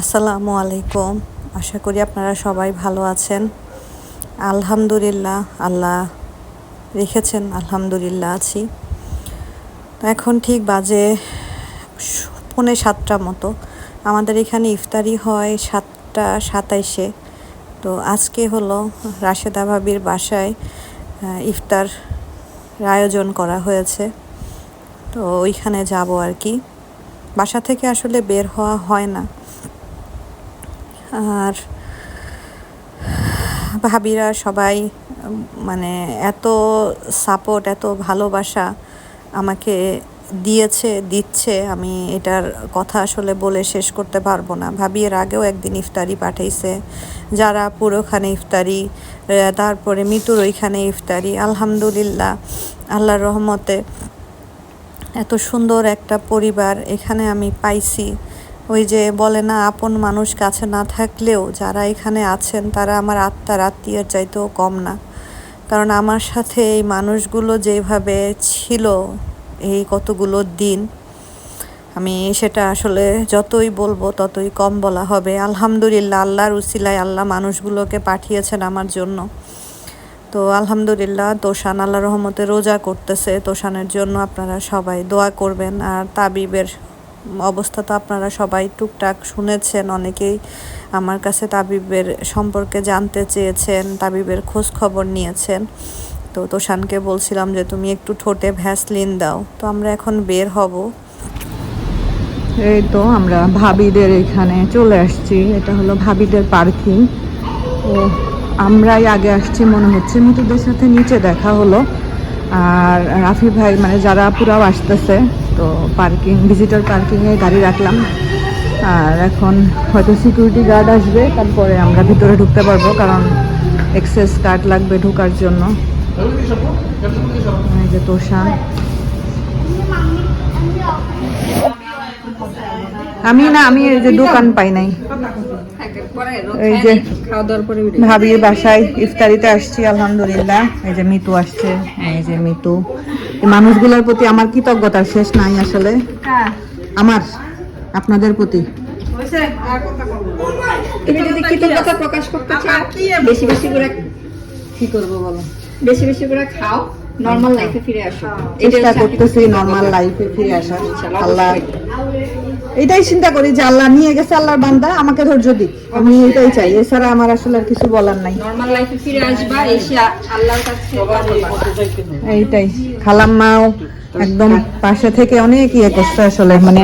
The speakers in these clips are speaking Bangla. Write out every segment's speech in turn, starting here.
আসসালামু আলাইকুম। আশা করি আপনারা সবাই ভালো আছেন। আলহামদুলিল্লাহ, আল্লাহ রেখেছেন, আলহামদুলিল্লাহ আছি। এখন ঠিক বাজে পৌনে সাতটা মতো। আমাদের এখানে ইফতারি হয় সাতটা সাতাইশে। তো আজকে হলো রাশেদা ভাবির বাসায় ইফতার আয়োজন করা হয়েছে। তো ওইখানে যাব আর কি। বাসা থেকে আসলে বের হওয়া হয় না। আর ভাবিরা সবাই মানে এত সাপোর্ট এত ভালোবাসা আমাকে দিয়েছে, দিচ্ছে। আমি এটার কথা আসলে বলে শেষ করতে পারব না। ভাবি এর আগেও একদিন ইফতারি পাঠাইছে। যারা পুরোখানে ইফতারি তারপরে মিতুর ওইখানে ইফতারি, আলহামদুলিল্লাহ, আল্লাহর রহমতে। এত সুন্দর একটা পরিবার এখানে আমি পাইছি। ওই যে বলে না, আপন মানুষ কাছে না থাকলেও যারা এখানে আছেন, তারা আমার আত্মার আত্মীয়ের চাইতেও কম না। কারণ আমার সাথে এই মানুষগুলো যেভাবে ছিল এই কতগুলো দিন, আমি সেটা আসলে যতই বলব ততই কম বলা হবে। আলহামদুলিল্লাহ, আল্লাহর উসিলায় আল্লাহ মানুষগুলোকে পাঠিয়েছেন আমার জন্য। তো আলহামদুলিল্লাহ, তোষান আল্লাহ রহমতে রোজা করতেছে। তোষানের জন্য আপনারা সবাই দোয়া করবেন। আর তাবিবের অবস্থা তো আপনারা সবাই টুকটাক শুনেছেন, অনেকেই আমার কাছে তাবিবের সম্পর্কে জানতে চেয়েছেন, তাবিবের খোঁজ খবর নিয়েছেন। তো তোষানকে বলছিলাম যে, তুমি একটু ঠোঁটে ভ্যাসলিন দাও। তো আমরা এখন বের হব। এই তো আমরা ভাবিদের এখানে চলে আসছি। এটা হলো ভাবিদের পার্কিং। ও, আমরাই আগে আসছি, মনে হচ্ছে। মিতুদের সাথে নিচে দেখা হলো। আর রাফি ভাই মানে যারা পুরাও আসতেছে, তো পার্কিং ভিজিটর পার্কিংয়ে গাড়ি রাখলাম। আর এখন হয়তো সিকিউরিটি গার্ড আসবে, তারপরে আমরা ভিতরে ঢুকতে পারব, কারণ এক্সেস কার্ড লাগবে ঢোকার জন্য। এই যে তোষান। আমি না, আমি এই যে দোকান পাই নাই। এই যে ভাবির বাসায় ইফতারিতে আসছি আলহামদুলিল্লাহ। এই যে মিতু আসছে এই যে মিতু। মানুষগুলোর প্রতি আমার কৃতজ্ঞতার শেষ নাই আসলে। আমার আপনাদের প্রতি। তুমি যদি কৃতজ্ঞতা প্রকাশ করতে চাও বেশি বেশি করে কি করব বলো? বেশি বেশি করে খাও নর্মাল লাইফে ফিরে আসো। চেষ্টা করতেছি নর্মাল লাইফে ফিরে আসার। আল্লাহ এটাই চিন্তা করি যে আল্লাহ নিয়ে গেছে আল্লাহর বান্দা আমাকে ধৈর্য দিক। আমি এটাই চাই এছাড়া আমার আসলে আর কিছু বলার নাই। নর্মাল লাইফে ফিরে আসবা এসে আল্লাহর কাছে। এইটাই খালাম্মাও একদম পাশে থেকে অনেক ইয়ে করছে আসলে মানে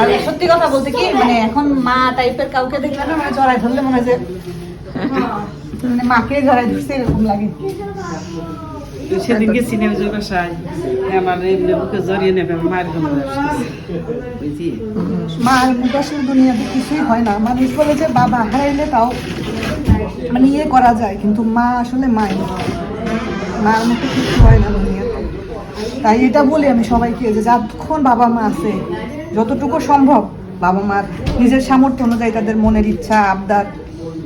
আর সত্যি কথা বলতে কি মানে এখন মা টাইপের কাউকে দেখলে না মানে জড়াই ধরলে মনে হয় যে মানে মাকে জড়াই ধরছে এরকম লাগে। সেদিনকে সিনেমা যে বাসায় আমার এমনি জড়িয়ে নেবে মায়ের গন্ধ বুঝি মার মতো দুনিয়াতে কিছুই হয় না। মানুষ বলে যে বাবা হারাইলে তাও মানে ইয়ে করা যায়, কিন্তু মা আসলে মাই মার মতো কিছু হয় না তাই এটা বলি আমি সবাইকে যে যতক্ষণ বাবা মা আছে, যতটুকু সম্ভব বাবা মার নিজের সামর্থ্য অনুযায়ী তাদের মনের ইচ্ছা, আবদার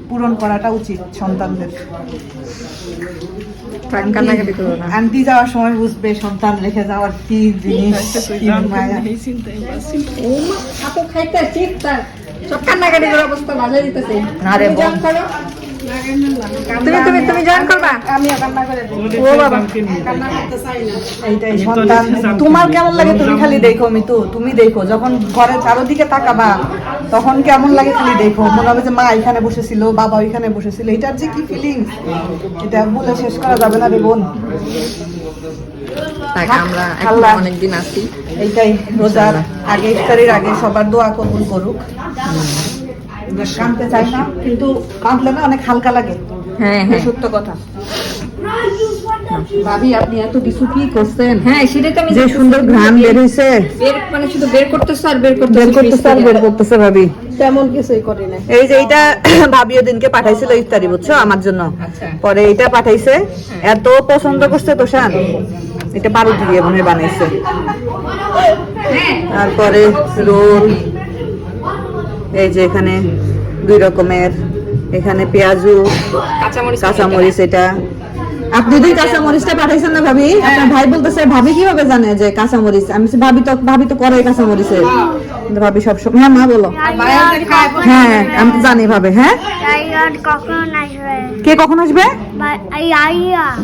পূরণ করাটা উচিত সন্তানদের। আন্টি যাওয়ার সময় বুঝবে সন্তান রেখে যাওয়ার কি জিনিস আপু খাইতে চিন্তা সব কান্নাকাটির অবস্থা ভালো দিতেছে। আরে তুমি। তুমি তুমি জয়েন করবা? আমিও কান্না করে। ও বাবা। এইটাই সন্তান। তোমার কেমন লাগে তুমি খালি দেখো মিতু তুমি দেখো। যখন ঘরের চারোদিকে তাকাবা তখন কেমন লাগে খালি দেখো। মনে হবে যে মা এখানে বসেছিল বাবা ওইখানে বসেছিল। এটার যে কি ফিলিংস এটা বলে শেষ করা যাবে না রে বোন। আমরা অনেকদিন আছি। এইটাই রোজার আগে ইফতারির আগে সবার দোয়া কবুল করুক। কানতে চাই না কিন্তু কাঁদলে না অনেক হালকা লাগে। হ্যাঁ এই সত্য কথা। ভাবি আপনি এত কিছু কি করছেন? হ্যাঁ সেটাই তো আমি যে সুন্দর ঘ্রাণ বের হইছে বের মানে শুধু বের করতেছ আর বের করতেছ বের করতেছে আর বের করতেছে ভাবি। তেমন কিছুই করি না এই যে এইটা ভাবি ওদিনকে পাঠাইছিল ইফতারি বুঝছ আমার জন্য। আচ্ছা। পরে এটা পাঠাইছে। এত পছন্দ করছে তোষান এটা পারুটি দিয়ে মনে বানাইছে। হ্যাঁ। তারপরে রোল এই যে এখানে দুই রকমের এখানে পেঁয়াজু কাঁচামরিচ এটা। আপনি দুই কাঁচামরিচটা পাঠাইছেন না ভাবি? আপনার ভাই বলতেছে ভাবি কীভাবে জানে যে কাঁচামরিচ? আমি ভাবি তো ভাবি তো করে কাঁচামরিচের। ভাবি সবসময় হ্যাঁ মা বলো। হ্যাঁ আমি তো জানি ভাবে হ্যাঁ। কে কখন আসবে?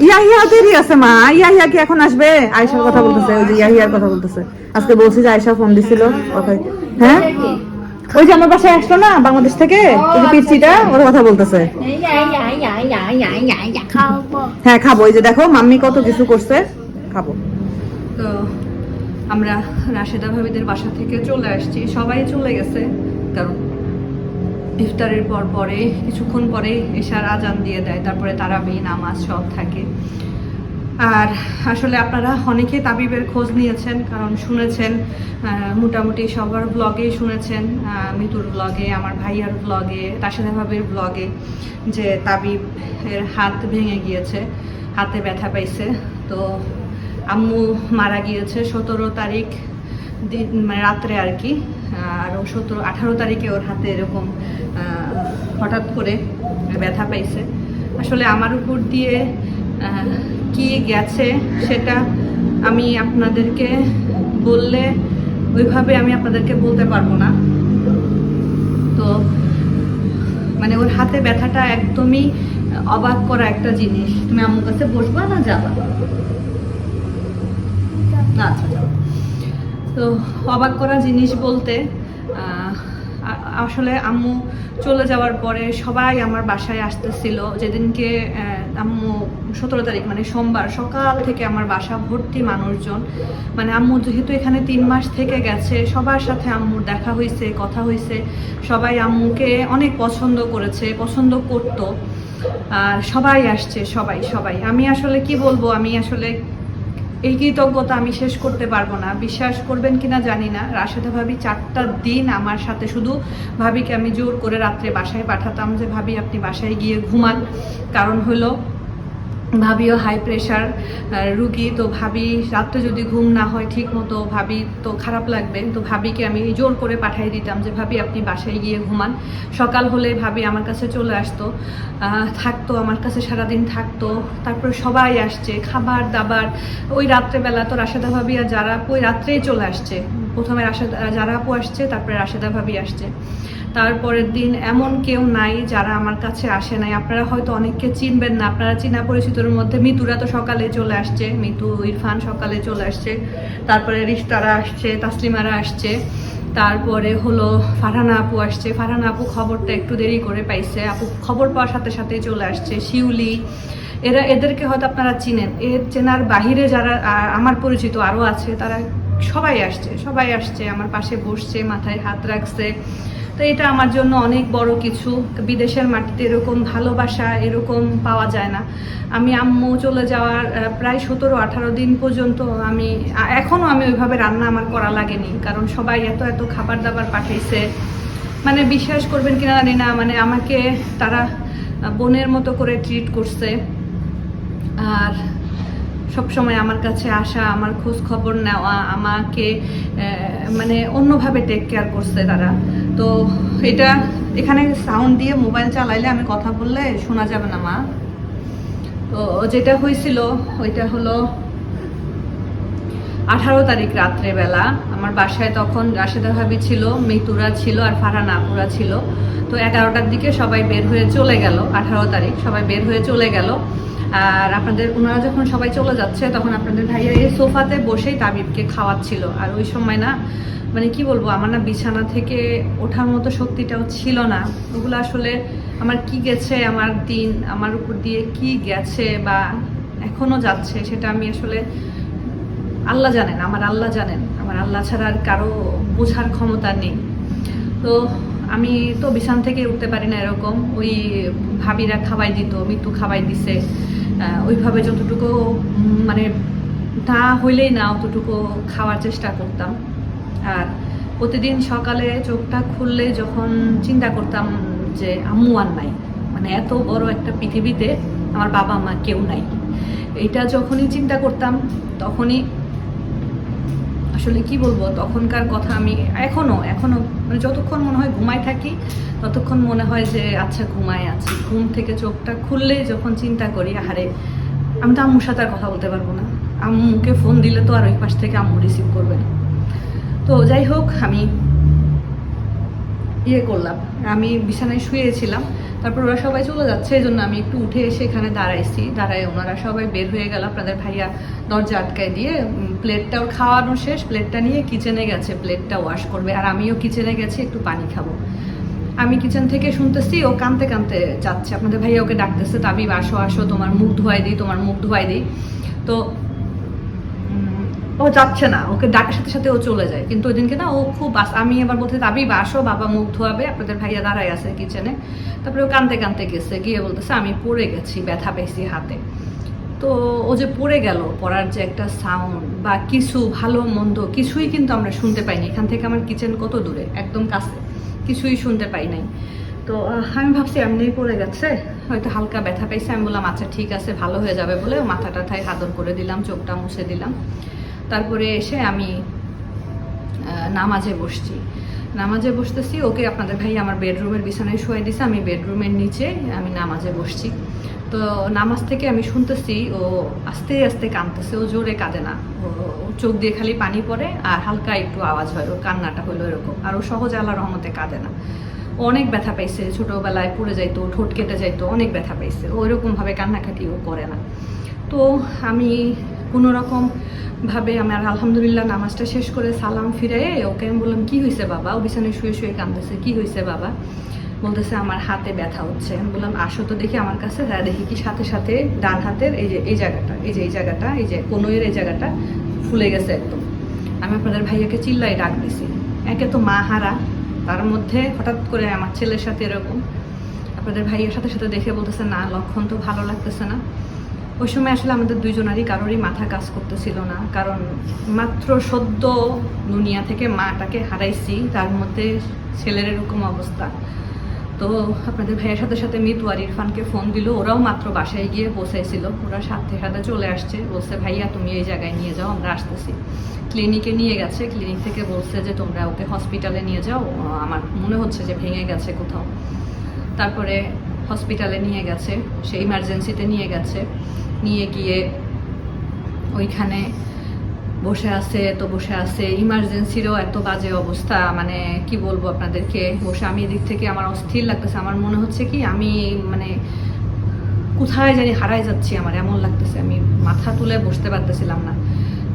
ইয়াহিয়া দেরি আছে মা। ইয়াহিয়া কি এখন আসবে? আয়সার কথা বলতেছে ওই যে ইয়াহিয়ার কথা বলতেছে। আজকে বলছি যে আয়সা ফোন দিছিল। কথাই হ্যাঁ? ওই যে আমার বাসায় আসলো না বাংলাদেশ থেকে ওই যে পিচ্ছিটা ওর কথা বলতেছে। হ্যাঁ খাব। এই যে দেখো মাম্মি কত কিছু করছে খাব। তো আমরা রাশেদা ভাবিদের বাসা থেকে চলে আসছি। সবাই চলে গেছে কারণ ইফতারের পর পরে কিছুক্ষণ পরে এশার আজান দিয়ে দেয় তারপরে তারাবি নামাজ সব থাকে। আর আসলে আপনারা অনেকেই তাবিবের খোঁজ নিয়েছেন, কারণ শুনেছেন মোটামুটি সবার ব্লগেই শুনেছেন মিতুর ব্লগে আমার ভাইয়ার ব্লগে রাশেদা ভাবির ব্লগে যে তাবিব এর হাত ভেঙে গিয়েছে, হাতে ব্যথা পাইছে। তো আম্মু মারা গিয়েছে সতেরো তারিখ দিন মানে রাত্রে আর কি, আর সতেরো, আঠারো তারিখে ওর হাতে এরকম হঠাৎ করে ব্যথা পাইছে। আসলে আমার উপর দিয়ে কি গেছে সেটা আমি আপনাদেরকে বললে, ওইভাবে আমি আপনাদেরকে বলতে পারব না। তো মানে ওর হাতে ব্যথাটা একদমই অবাক করা একটা জিনিস। তুমি আম্মুর কাছে বসবা না যাবা? আচ্ছা তো, অবাক করা জিনিস বলতে আসলে আম্মু চলে যাওয়ার পরে সবাই আমার বাসায় আসতেছিল। যেদিনকে আম্মু সতেরো তারিখ মানে সোমবার সকাল থেকে আমার বাসা ভর্তি মানুষজন। মানে আম্মু যেহেতু এখানে তিন মাস থেকে গেছে, সবার সাথে আম্মুর দেখা হয়েছে কথা হয়েছে সবাই আম্মুকে অনেক পছন্দ করেছে, পছন্দ করতো। আর সবাই আসছে, সবাই সবাই। আমি আসলে কি বলব, আমি আসলে এই কৃতজ্ঞতা আমি শেষ করতে পারব না। বিশ্বাস করবেন কিনা জানি না। রাশেদা ভাবি চারটা দিন আমার সাথে শুধু ভাবিকে আমি জোর করে রাত্রে বাসায় পাঠাতাম যে, ভাবি, আপনি বাসায় গিয়ে ঘুমান। কারণ হলো ভাবিও হাই প্রেশার রুগী, তো ভাবি রাত্রে যদি ঘুম না হয় ঠিক মতো ভাবি তো খারাপ লাগবে, তো ভাবিকে আমি জোর করে পাঠিয়ে দিতাম যে, ভাবি, আপনি বাসায় গিয়ে ঘুমান। সকাল হলে ভাবি আমার কাছে চলে আসতো থাকতো, আমার কাছে সারাদিন থাকতো, তারপর সবাই আসছে, খাবার দাবার, ওই রাত্রেবেলা তো রাশেদা ভাবি আর যারা ওই রাত্রেই চলে আসছে। প্রথমে রাশেদা, যারা আপু আসছে, তারপরে রাশেদা ভাবি আসছে। তারপরের দিন এমন কেউ নাই যারা আমার কাছে আসে নাই। আপনারা হয়তো অনেককে চিনবেন না, আপনারা চিনা পরিচিতর মধ্যে মিতুরা তো সকালে চলে আসছে, মিতু, ইরফান সকালে চলে আসছে, তারপরে রিস্তারা আসছে, তাসলিমারা আসছে, তারপরে হলো ফারহানা আপু আসছে। ফারহানা আপু খবরটা একটু দেরি করে পাইছে। আপু খবর পাওয়ার সাথে সাথে চলে আসছে, শিউলি। এরা, এদেরকে হয়তো আপনারা চিনেন। এর চেনার বাহিরে যারা আমার পরিচিত আরও আছে, তারা সবাই আসছে সবাই আসছে, আমার পাশে বসছে, মাথায় হাত রাখছে। তো এটা আমার জন্য অনেক বড় কিছু। বিদেশের মাটিতে এরকম ভালোবাসা এরকম পাওয়া যায় না। আমি আম্মু চলে যাওয়ার প্রায় সতেরো, আঠারো দিন পর্যন্ত আমি এখনও আমি ওইভাবে রান্না আমার করা লাগেনি। কারণ সবাই এত এত খাবার দাবার পাঠিয়েছে মানে বিশ্বাস করবেন কিনা জানি না মানে আমাকে তারা বোনের মতো করে ট্রিট করছে। আর সব সময় আমার কাছে আসা, আমার খোঁজ খবর নেওয়া, আমাকে মানে অন্যভাবে টেক কেয়ার করছে তারা। তো এটা এখানে সাউন্ড দিয়ে মোবাইল চালাইলে আমি কথা বললে শোনা যাবে না, মা। তো যেটা হয়েছিল, ওইটা হলো আঠারো তারিখ রাত্রেবেলা আমার বাসায় তখন রাশেদা ভাবি ছিল, মিতুরা ছিল আর ফারহান আপুরা ছিল। তো এগারোটার দিকে সবাই বের হয়ে চলে গেল, আঠারো তারিখ সবাই বের হয়ে চলে গেল। আর আপনাদের, ওনারা যখন সবাই চলে যাচ্ছে, তখন আপনাদের ভাইয়া এই সোফাতে বসেই তাবিবকে খাওয়াচ্ছিল। আর ওই সময় না মানে কি বলব, আমার না বিছানা থেকে ওঠার মতো শক্তিটাও ছিল না। ওগুলো আসলে আমার কি গেছে, আমার দিন, আমার উপর দিয়ে কি গেছে বা এখনও যাচ্ছে, সেটা আমি আসলে আল্লাহ জানেন, আমার আল্লাহ জানেন। আমার আল্লাহ ছাড়া আর কারও বোঝার ক্ষমতা নেই। তো আমি তো বিছান থেকে উঠতে পারি না এরকম। ওই ভাবিরা খাওয়াই দিত মৃত্যু খাওয়াই দিছে। ওইভাবে যতটুকু মানে না হইলেই না অতটুকু খাওয়ার চেষ্টা করতাম। আর প্রতিদিন সকালে চোখটা খুললে যখন চিন্তা করতাম যে আম্মু আর নাই মানে এত বড় একটা পৃথিবীতে আমার বাবা মা কেউ নাই। এটা যখনই চিন্তা করতাম, তখনই আসলে কি বলব, তখনকার কথা আমি এখনও এখনও মানে যতক্ষণ মনে হয় ঘুমাই থাকি, ততক্ষণ মনে হয় যে আচ্ছা ঘুমায় আছি। ঘুম থেকে চোখটা খুললে যখন চিন্তা করি, আহারে, আমি তো আম্মুর সাথে আর কথা বলতে পারব না। আম্মুকে ফোন দিলে তো আর ওই পাশ থেকে আম্মু রিসিভ করবে না। তো যাই হোক, আমি ইয়ে করলাম। আমি বিছানায় শুয়েছিলাম। তারপর ওরা সবাই চলে যাচ্ছে, এই জন্য আমি একটু উঠে এসে এখানে দাঁড়াইছি। দাঁড়ায় ওনারা সবাই বের হয়ে গেল, আপনাদের ভাইয়া দরজা আটকায় দিয়ে প্লেটটা ওর খাওয়ানো শেষ, প্লেটটা নিয়ে কিচেনে গেছে, প্লেটটা ওয়াশ করবে। আর আমিও কিচেনে গেছি, একটু পানি খাব। আমি কিচেন থেকে শুনতেছি, ও কানতে কানতে যাচ্ছে। আপনাদের ভাইয়া ওকে ডাকতেছে, তাবিব, আসো আসো, তোমার মুখ ধোয়াই দিই, তোমার মুখ ধোয়াই দিই। তো ও যাচ্ছে না, ওকে ডাকার সাথে সাথে ও চলে যায়। কিন্তু ওই দিনকে না ও খুব আমি এবার বলতে আমি বাসো বাবা মুখ ধোয়াবে, আপনাদের ভাইয়া দাঁড়ায় আছে কিচেনে তারপরে ও কানতে কানতে গেছে, গিয়ে বলতেছে, আমি পড়ে গেছি, ব্যথা পেয়েছি হাতে। তো ও যে পড়ে গেল, পড়ার যে একটা সাউন্ড বা কিছু ভালো, মন্দ, কিছুই কিন্তু আমরা শুনতে পাইনি। এখান থেকে আমার কিচেন কত দূরে? একদম কাছে। কিছুই শুনতে পাই নাই। তো আমি ভাবছি এমনিই পড়ে গেছে, হয়তো হালকা ব্যথা পেয়েছে আমি বললাম আচ্ছা ঠিক আছে, ভালো হয়ে যাবে বলে মাথা টাথায় হাদর করে দিলাম, চোখটা মুছে দিলাম। তারপরে এসে আমি নামাজে বসছি। নামাজে বসতেছি, ওকে আপনাদের ভাই আমার বেডরুমের বিছানায় শুয়ে দিছে, আমি বেডরুমের নিচে আমি নামাজে বসছি। তো নামাজ থেকে আমি শুনতেছি, ও আস্তে আস্তে কাঁদতেছে, ও জোরে কাঁদে না। ও চোখ দিয়ে খালি পানি পড়ে আর হালকা একটু আওয়াজ হয়, ওর কান্নাটা হলো এরকম। আর ও সহজে আল্লাহ রহমতে কাঁদে না। অনেক ব্যথা পাইছে, ছোটোবেলায় পড়ে যাইতো, ঠোঁট কেটে যাইতো, অনেক ব্যথা পাইছে। ও এরকমভাবে কান্নাকাটি ও করে না। তো আমি কোনো রকম ভাবে আমার আলহামদুলিল্লাহ নামাজটা শেষ করে সালাম ফিরে ওকে আমি বললাম, কি হয়েছে বাবা? ও বিছানায় শুয়ে শুয়ে কাঁদতেছে, কি হয়েছে বাবা? বলতেছে, আমার হাতে ব্যথা হচ্ছে। আমি বললাম, আসো তো দেখি আমার কাছে, যা দেখি কি সাথে সাথে ডান হাতের, এই যে, এই জায়গাটা, এই যে, এই জায়গাটা, এই যে, কনুইয়ের এই জায়গাটা ফুলে গেছে একদম। আমি আপনাদের ভাইয়াকে চিল্লাই ডাক দিছি। একে তো মা হারা, তার মধ্যে হঠাৎ করে আমার ছেলের সাথে এরকম। আপনাদের ভাইয়ের সাথে সাথে দেখে বলতেছে, না, লক্ষণ তো ভালো লাগতেছে না। ওই সময় আসলে আমাদের দুইজনারই কারোরই মাথা কাজ করতেছিল না। কারণ মাত্র সদ্য দুনিয়া থেকে মাটাকে হারাইছি, তার মধ্যে ছেলের এরকম অবস্থা। তো আপনাদের ভাইয়ের সাথে সাথে মিতু আর ইরফানকে ফোন দিল, ওরাও মাত্র বাসায় গিয়ে পৌঁছাইছিল। ওরা সাথে সাথে চলে আসছে, বলছে, ভাইয়া, তুমি এই জায়গায় নিয়ে যাও, আমরা আসতেছি। ক্লিনিকে নিয়ে গেছে, ক্লিনিক থেকে বলছে যে, তোমরা ওকে হসপিটালে নিয়ে যাও। আমার মনে হচ্ছে যে ভেঙে গেছে কোথাও। তারপরে হসপিটালে নিয়ে গেছে, সে ইমার্জেন্সিতে নিয়ে গেছে। নিয়ে গিয়ে ওইখানে বসে আছে, তো বসে আছে। ইমার্জেন্সিরও এত বাজে অবস্থা মানে কি বলব আপনাদেরকে? বসে আমি এদিক থেকে আমার অস্থির লাগতেছে। আমার মনে হচ্ছে কি, আমি মানে কোথায় জানি হারাই যাচ্ছি আমার, এমন লাগতেছে। আমি মাথা তুলে বসতে পারতেছিলাম না।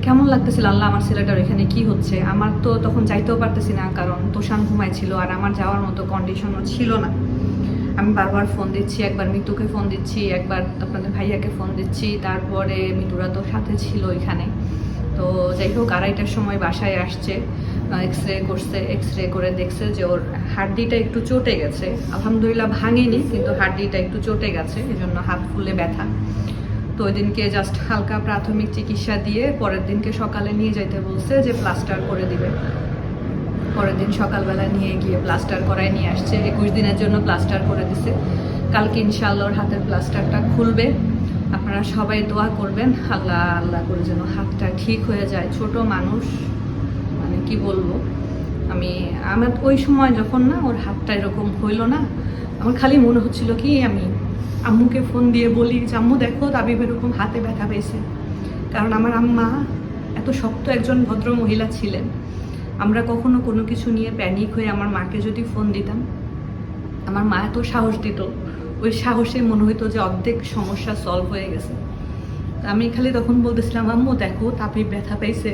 কেমন লাগতেছিল আল্লাহ, আমার ছেলেটার এখানে কি হচ্ছে? আমার তো তখন যাইতেও পারতেছি না, কারণ তোষান ঘুমাইছিল আর আমার যাওয়ার মতো কন্ডিশনও ছিল না। আমি বারবার ফোন দিচ্ছি, একবার মিতুকে ফোন দিচ্ছি, একবার আপনাদের ভাইয়াকে ফোন দিচ্ছি, তারপরে মিতুরা তো সাথে ছিল এখানে তো যাই হোক, আড়াইটার সময় বাসায় আসছে এক্স রে করছে এক্স রে করে দেখছে যে ওর হাড্ডিটা একটু চটে গেছে। আলহামদুলিল্লাহ ভাঙেনি, কিন্তু হাড্ডিটা একটু চটে গেছে, এজন্য হাত ফুলে ব্যথা। তো ওই দিনকে জাস্ট হালকা প্রাথমিক চিকিৎসা দিয়ে পরের দিনকে সকালে নিয়ে যাইতে বলছে যে প্লাস্টার করে দিবে। পরের দিন সকালবেলা নিয়ে গিয়ে প্লাস্টার করায় নিয়ে আসছে। একুশ দিনের জন্য প্লাস্টার করে দিছে। কালকে ইনশাআল্লাহ ওর হাতের প্লাস্টারটা খুলবে। আপনারা সবাই দোয়া করবেন। আল্লাহ আল্লাহ করে যেন হাতটা ঠিক হয়ে যায়। ছোট মানুষ মানে কি বলব? আমি আমার ওই সময় যখন না ওর হাতটা এরকম হইল না, আমার খালি মনে হচ্ছিল কি, আমি আম্মুকে ফোন দিয়ে বলি যে, আম্মু, দেখো তাবিব এরকম হাতে ব্যথা পেয়েছে। কারণ আমার আম্মা এত শক্ত একজন ভদ্র মহিলা ছিলেন। আমরা কখনো কোনো কিছু নিয়ে প্যানিক হয়ে আমার মাকে যদি ফোন দিতাম, আমার মা এত সাহস দিত। ওই সাহসে মনে হতো যে অর্ধেক সমস্যা সলভ হয়ে গেছে। আমি খালি তখন বলতেছিলাম, আম্মু, দেখো তাবিব ব্যথা পেয়েছে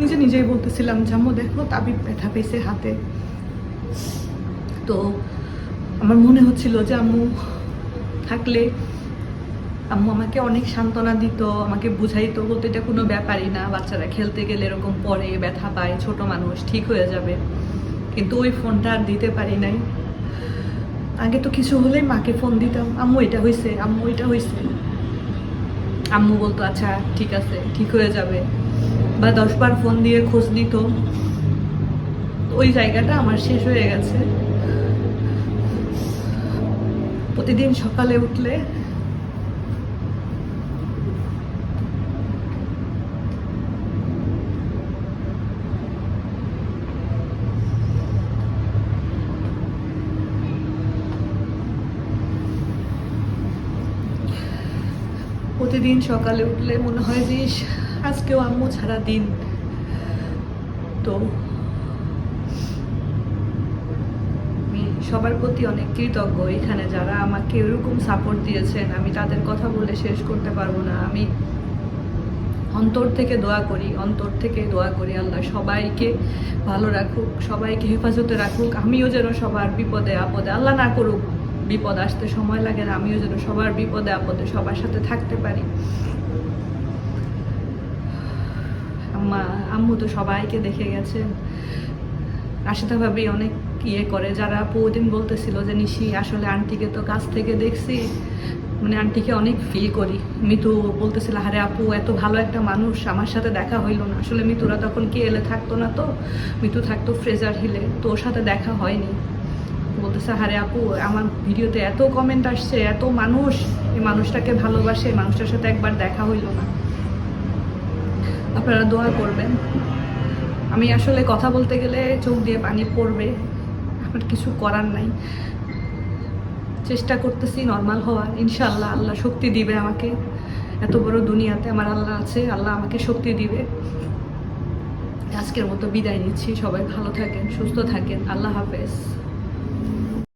নিজে নিজেই বলতেছিলাম যে, আম্মু, দেখো তাবিব ব্যথা পেয়েছে হাতে। তো আমার মনে হচ্ছিল যে, আম্মু, থাকলে আম্মু আমাকে অনেক সান্ত্বনা দিত, আমাকে বুঝাইতো, বলতো, এটা কোনো ব্যাপারই না, বাচ্চারা খেলতে গেলে এরকম পরে ব্যথা পায়, ছোট মানুষ, ঠিক হয়ে যাবে। কিন্তু ওই ফোনটা আর দিতে পারি নাই। আগে তো কিছু হলেই মাকে ফোন দিতাম, আম্মু, এটা হয়েছে আম্মু, এটা হয়েছে আম্মু বলতো আচ্ছা ঠিক আছে, ঠিক হয়ে যাবে। বা দশবার ফোন দিয়ে খোঁজ নিত। ওই জায়গাটা আমার শেষ হয়ে গেছে। প্রতিদিন সকালে উঠলে প্রতিদিন সকালে উঠলে মনে হয় যে আজকেও আম্মু ছাড়া দিন। তো সবার প্রতি অনেক কৃতজ্ঞ। এখানে যারা আমাকে এরকম সাপোর্ট দিয়েছেন, আমি তাদের কথা বলে শেষ করতে পারব না। আমি অন্তর থেকে দোয়া করি, অন্তর থেকে দোয়া করি আল্লাহ সবাইকে ভালো রাখুক, সবাইকে হেফাজতে রাখুক। আমিও যেন সবার বিপদে আপদে আল্লাহ না করুক। বিপদ আসতে সময় লাগে না, আমিও যেন সবার বিপদে আপদে সবার সাথে থাকতে পারি। আম্মা, আম্মু তো সবাইকে দেখে গেছেন রাশিদা ভাবি অনেক ইয়ে করে, যারা দিন বলতেছিল যে, নিশি, আসলে আন্টিকে তো কাছ থেকে দেখছি। মানে আন্টিকে অনেক ফিল করি। মিতু বলতেছিল, আরে আপু, এত ভালো একটা মানুষ, আমার সাথে দেখা হইল না। আসলে মিতুরা তখন কে এলে থাকতো না তো? মিতু থাকতো ফ্রেজার হিলে তো ওর সাথে দেখা হয়নি। বলতেছে হারে আপু, আমার ভিডিওতে এত কমেন্ট আসছে, এত মানুষ, এই মানুষটাকে ভালোবাসে মানুষটার সাথে একবার দেখা হইল না। আপনারা দোয়া করবেন। আমি আসলে কথা বলতে গেলে চোখ দিয়ে পানি পড়বে, আমার কিছু করার নাই। চেষ্টা করতেছি নর্মাল হওয়ার ইনশাল্লাহ আল্লাহ শক্তি দিবে আমাকে। এত বড় দুনিয়াতে আমার আল্লাহ আছে, আল্লাহ আমাকে শক্তি দিবে। আজকের মতো বিদায় নিচ্ছি, সবাই ভালো থাকেন, সুস্থ থাকেন, আল্লাহ হাফেজ।